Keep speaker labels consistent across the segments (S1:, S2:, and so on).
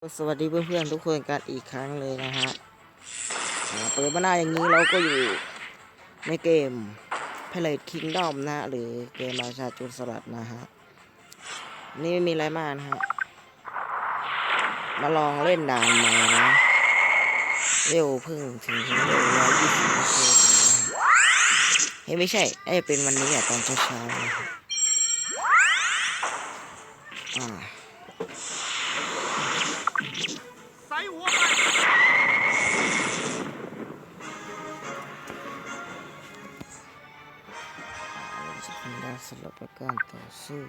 S1: สวัสดีเพื่อนๆทุกคนกันอีกครั้งเลยนะฮะเปิดมาหน้าอย่างนี้เราก็อยู่ในเกม p a l a t Kingdom นะหรือเกมราชาโจรสลัดนะฮะ นี่ไม่มีอะไรมากนะฮะ มาลองเล่นด่านใหม่นะ เร็วพิ่งถึงถึงเร็วร้อยยี่สิบเปอร์เซ็นนะฮะเฮ้ยไม่ใช่ไอ้เป็นวันนี้อะตอนเช้าๆนะอ่า เราจะเป็นด้านสลับการต่อสู้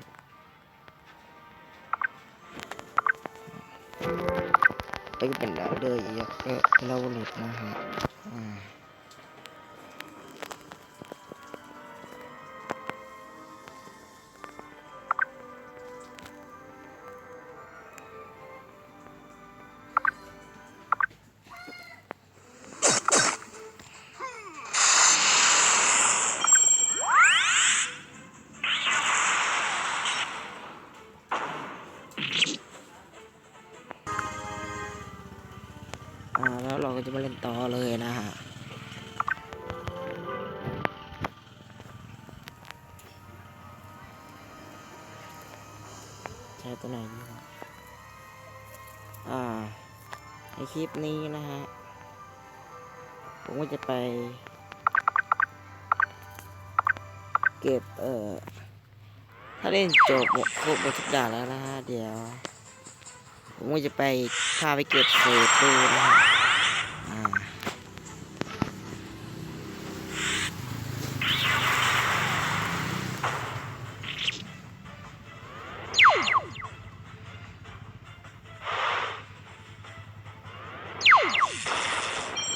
S1: ไปก็เป็นดาวเลยอยากก็เราหลุดนะฮะ อ่าแล้วเราก็จะมาเล่นต่อเลยนะฮะใช้ตัวไหนดีวะอ่าในคลิปนี้นะฮะ ผมก็จะไป เก็บเอ่อถ้าเล่นจบหมดครบหมดทุกด่านแล้วนะฮะ เดี๋ยว ผมก็จะไปพาไปเก็บเศษดูนะฮะ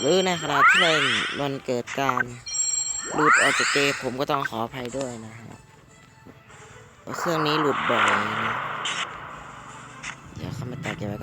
S1: หรือในขณะที่เล่นมันเกิดการหลุดออกจากเกมผมก็ต้องขออภัยด้วยนะฮะเพราะเครื่องนี้หลุดบ่อยนะเดี๋ยวเข้ามาตัดเก็บไว้ก่อนอ้าว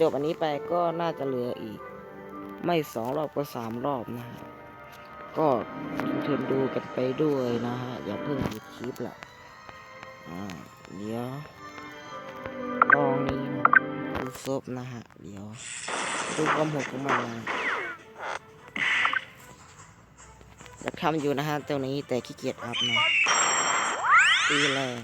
S1: จบอันนี้ไปก็น่าจะเหลืออีก ไม่สองรอบก็สามรอบนะฮะ ก็ทนดูกันไปด้วยนะฮะ อย่าเพิ่งหยุดคลิปละอ่าเดี๋ยวลองนี้นะดูซบนะฮะ เดี๋ยว ดูความโหดของมันนะอยากทำอยู่นะฮะตัวนี้แต่ขี้เกียจอัพนะตีแรง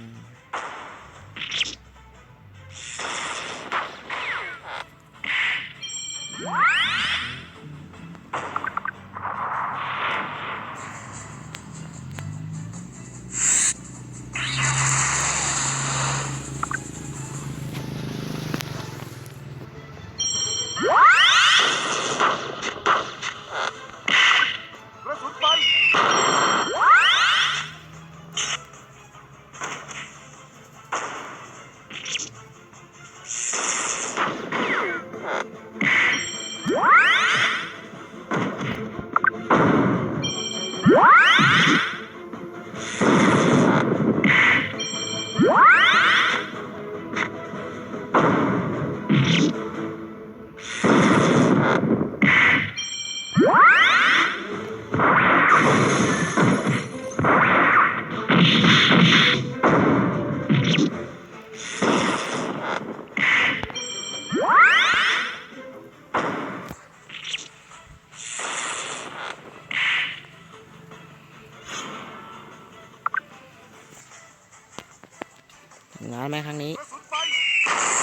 S1: งานไหมครั้งนี้
S2: ไฟ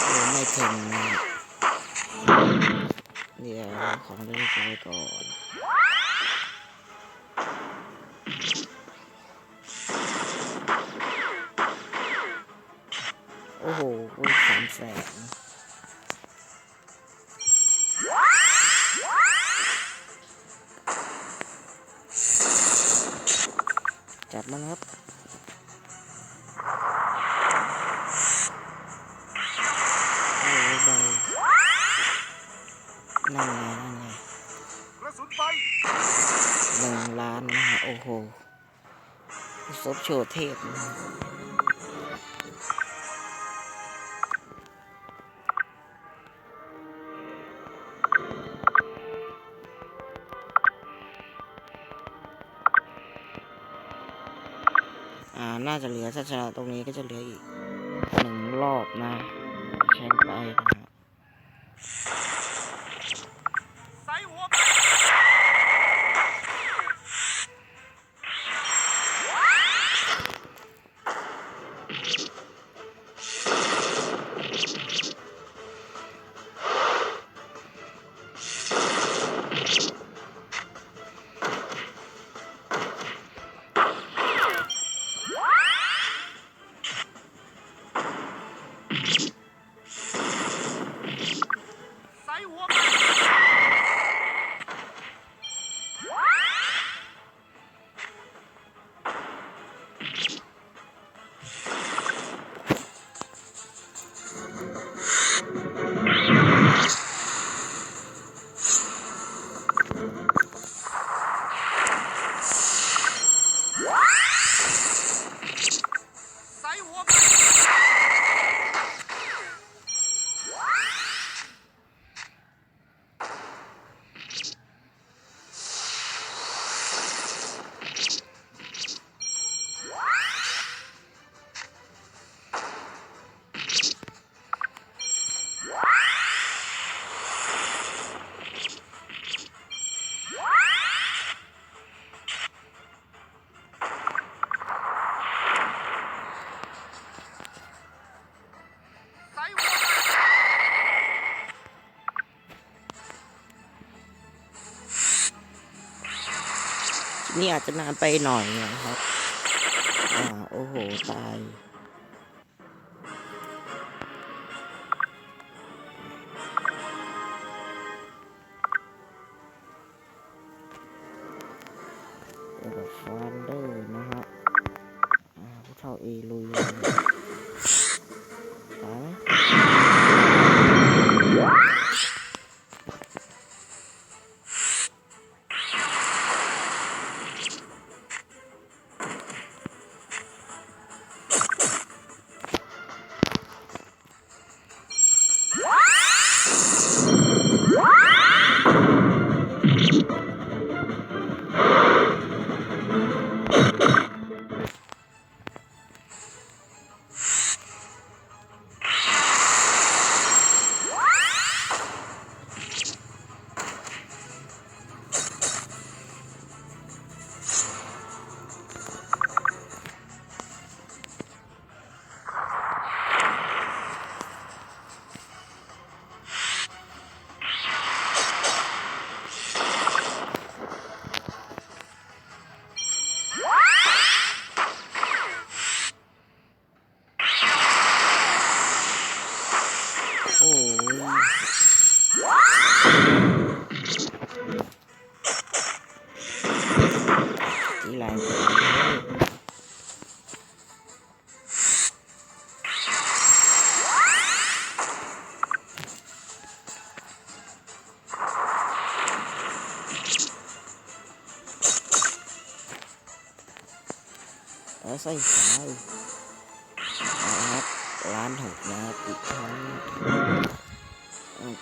S1: โอ้ไม่ถึง เดี๋ยวของเล่นไปก่อนโอ้โหสามแสน หนึ่งล้านนะฮะโอ้โหซบโชว์เทพนะอ่า น่าจะเหลือถ้าชนะตรงนี้ก็จะเหลืออีกหนึ่งรอบนะแข่งไปนะ
S2: นี้
S1: อาจจะนานไปหน่อยนะครับ อ่า โอ้โห ตาย แล้วใส่สายนะครับร้านหกนะครับอีกครั้ง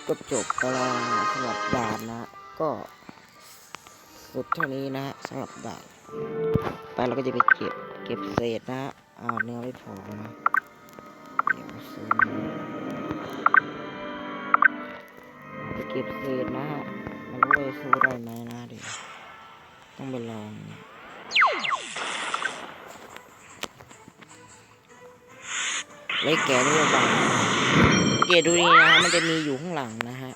S1: ก็จบไปแล้วสำหรับด่านนะ ก็สุดเท่านี้นะสำหรับด่านไปเราก็จะไปเก็บเก็บเศษนะอ่าเนื้อไม่พอนะเดี๋ยวซื้อเก็บเศษนะฮะมันรู้ว่าจะสู้ได้ไหมนะเดี๋ยวต้องไปลองนะ ไว้แกะนี่บางเกดดูนี่นะฮะมันจะมีอยู่ข้างหลังนะฮะ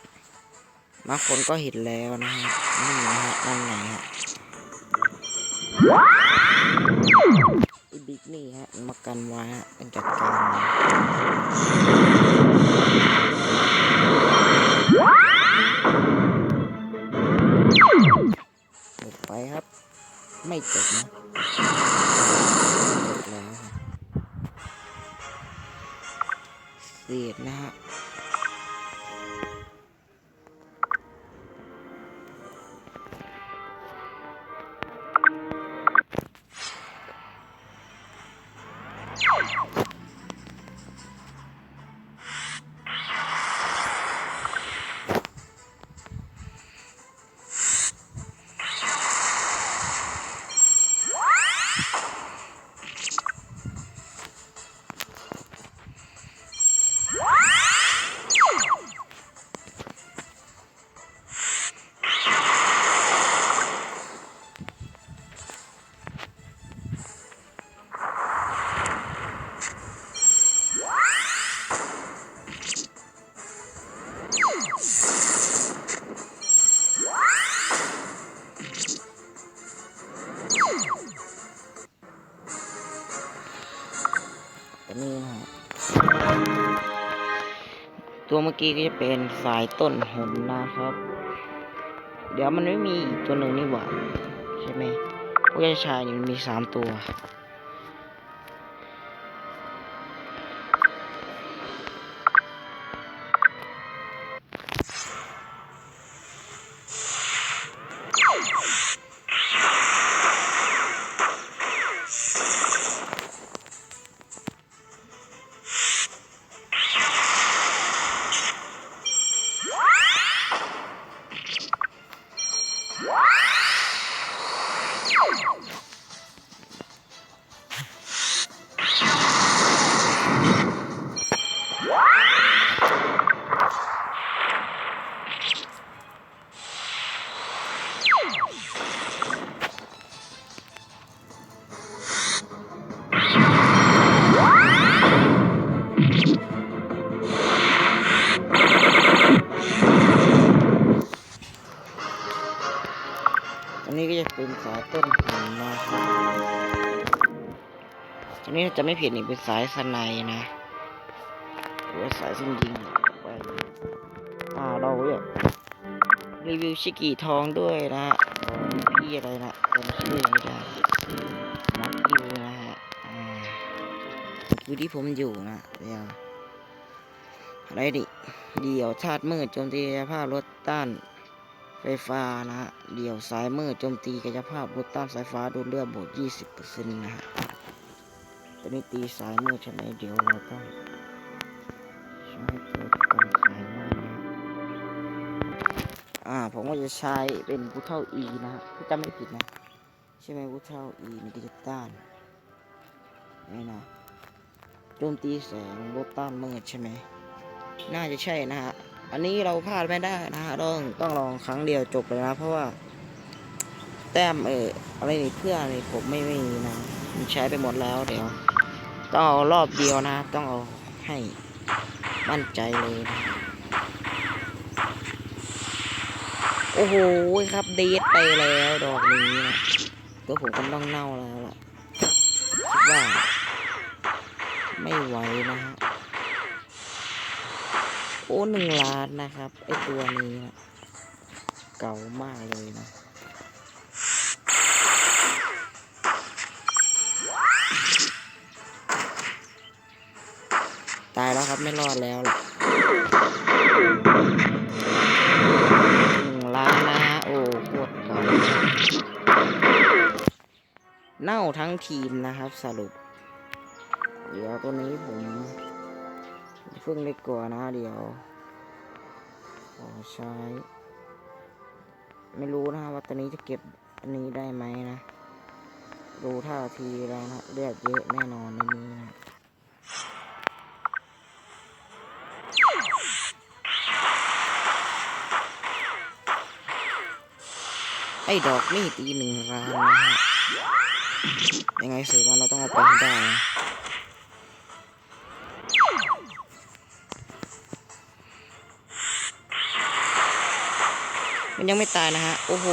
S1: บาคนก็เห็นแล้วนะฮะนี่นะฮะนั่นไงฮะอ้บิ๊กนี่ฮะมันมากันไว้ฮะเป็นจัดการนจบไปครับ ไม่จบนะ เสียดนะฮะ ตัวเมื่อกี้ก็จะเป็นสายต้นหนนะครับ เดี๋ยวมันไม่มีอีกตัวหนึ่งนี่หว่าใช่ไหมพวกยาชายนี่มันมีสามตัวอั นี้ก็จะเป็นสายต้นหนนะครับอันนี้จะไม่ผิดนี่เป็นสายสไนด์นะหรือว่าสายซึ่งยิงไปอ่าเราเนี่ยรีวิวชิกิทองด้วยนะฮะขอพี่อะไรนะจำชื่อไม่ได้มักคิวนะฮะอ่าคิวที่ผมอยู่นะเดี๋ยวอะไรดิเดี่ยวชาติมืดโจมตีภาพรถต้าน ไฟฟ้านะฮะเดี่ยวสายมืดโจมตีกายภาพลดต้านสายฟ้าโดนเลือดบวก20%นะฮะตอนนี้ตีสายมืดใช่ไหมเดี๋ยวเราต้องใช้ตัวกันสายมืดนะอ่าผมก็จะใช้เป็นบูเท่า E นะฮะถ้าจำไม่ผิดนะ ใช่ไหมบูเท่า E มันก็จะต้านนี่นะโจมตีแสงลดต้านมืดใช่ไหมน่าจะใช่นะฮะ อันนี้เราพลาดไม่ได้นะฮะต้องต้องลองครั้งเดียวจบเลยนะ เพราะว่า แต้มเอออะไรนี่เพื่อนี่ผมไม่ไม่มีนะมันใช้ไปหมดแล้วเดี๋ยวต้องเอารอบเดียวนะต้องเอาให้มั่นใจเลยนะโอ้โหครับเดทไปแล้วดอกนี้นะตัวผมก็ต้องเน่าแล้วล่ะว่าไม่ไหวนะฮะ อ้หนึ่งล้านนะครับไอตัวนี้นะเก่ามากเลยนะตายแล้วครับไม่รอดแล้วล่ะหนึ่งล้านนะฮะโอ้โคตรเก่าเน่าทั้งทีมนะครับสรุป เดี๋ยวตัวนี้ผม เพิ่งได้ก่อนนะเดี๋ยวขอใช้ ไม่รู้นะว่าตอนนี้จะเก็บอันนี้ได้ไหมนะ ดูท่าทีแล้วนะเลือดเยอะแน่นอนในนี้นะไอ้ดอกนี่ตีหนึ่งร้านนะฮะยังไงเสียวันเราต้องเอาไปให้ได้ มันยังไม่ตายนะฮะ โอ้โห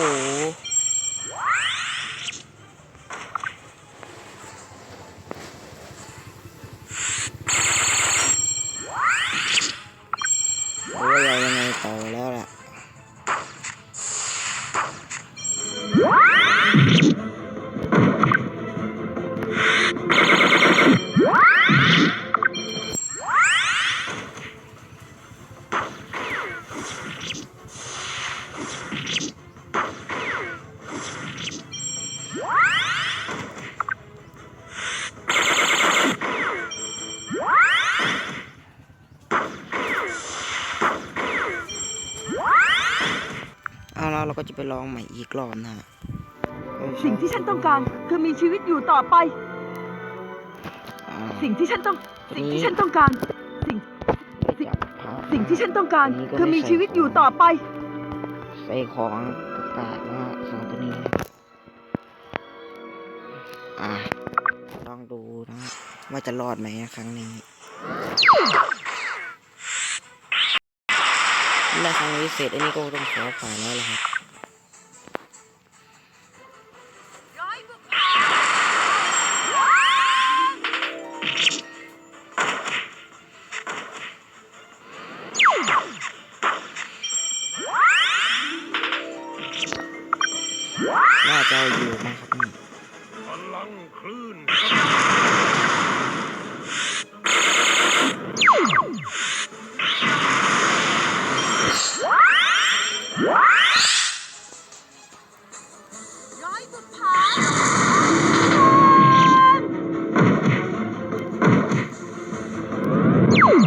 S1: ก็จะไปลองใหม่อีกรอบนะฮะ
S3: สิ่งที่ฉันต้องการคือมีชีวิตอยู่ต่อไป
S1: อ่า
S3: สิ่งที่ฉันต้อง สิ่งที่ฉันต้องการ สิ่ง
S1: จับพา
S3: สิ่งที่ฉันต้องการคือมีชีวิตอยู่ต่อไป
S1: ใส่ของกากๆนะฮะสองตัวนี้นะอ่าลองดูนะฮะว่าจะรอดไหมครั้งนี้และครั้งนี้เสร็จอันนี้ก็ต้องขอผ่านแล้วล่ะครับ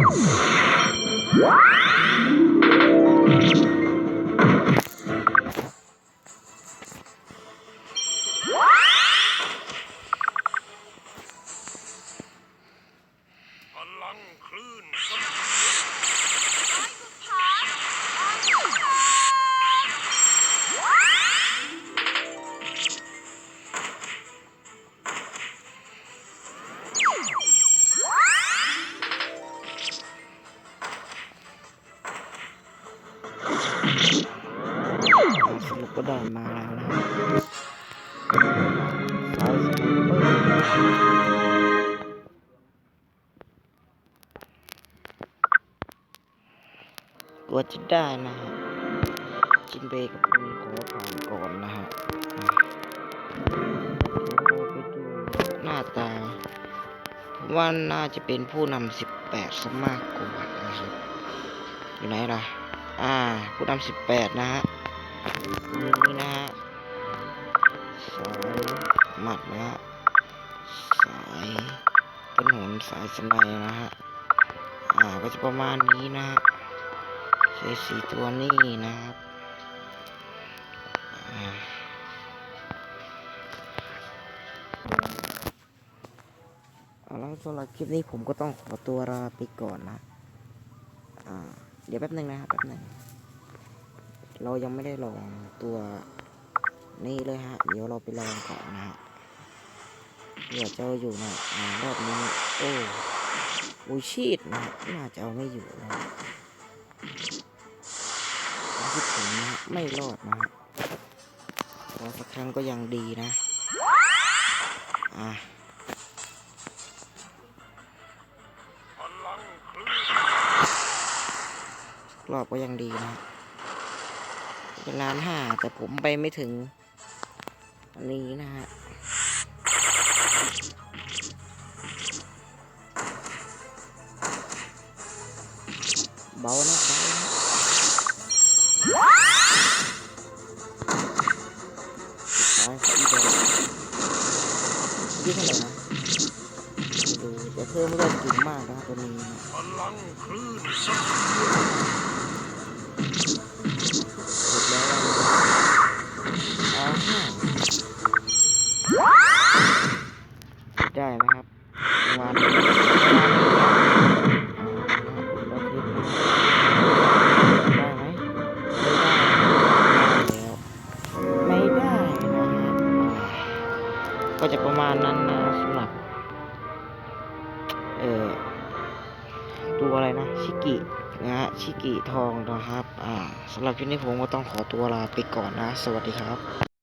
S1: Oof. ก็ได้มาแล้วนะสายสลิปเปอร์กว่าจะได้นะฮะจินเบกับคุณขอผ่านก่อนนะฮะอะเราไปดูหน้าตาผมว่าน่าจะเป็นผู้นำสิบแปดซะมากกว่านะครับอยู่ไหนล่ะ อ่า ผู้นำสิบแปดนะฮะ นี่นะฮะสายหมัดนะฮะสายต้นหนสายสนัยนะฮะอ่าก็จะประมาณนี้นะฮะใช้สีตัวนี้นะครับอ่าเอาละสำหรับคลิปนี้ผมก็ต้องขอตัวลาไปก่อนนะ อ่า เดี๋ยวแป๊บหนึ่งนะครับแป๊บหนึ่ง เรายังไม่ได้ลองตัวนี้เลยฮะ เดี๋ยวเราไปลองก่อนนะฮะเผื่อจะอาอยู่นะอ่ารอบนี้ โอ้บูชีดนะน่าจะเอาไม่อยู่นะคิดถึงนะไม่รอดนะฮะขอสักครั้งก็ยังดีนะ อะรอบก็ยังดีนะ เป็นล้านห้าแต่ผมไปไม่ถึง อันนี้นะฮะเบานะเบานะสุดท้ายขออีกแล้วยี่เท่าไหร่นะดูแต่เพิ่มเลือดก่งมากนะตัวนี้
S2: พลังคลื่น
S1: สุด สำหรับคลิปนี้ผมก็ต้องขอตัวลาไปก่อนนะ สวัสดีครับ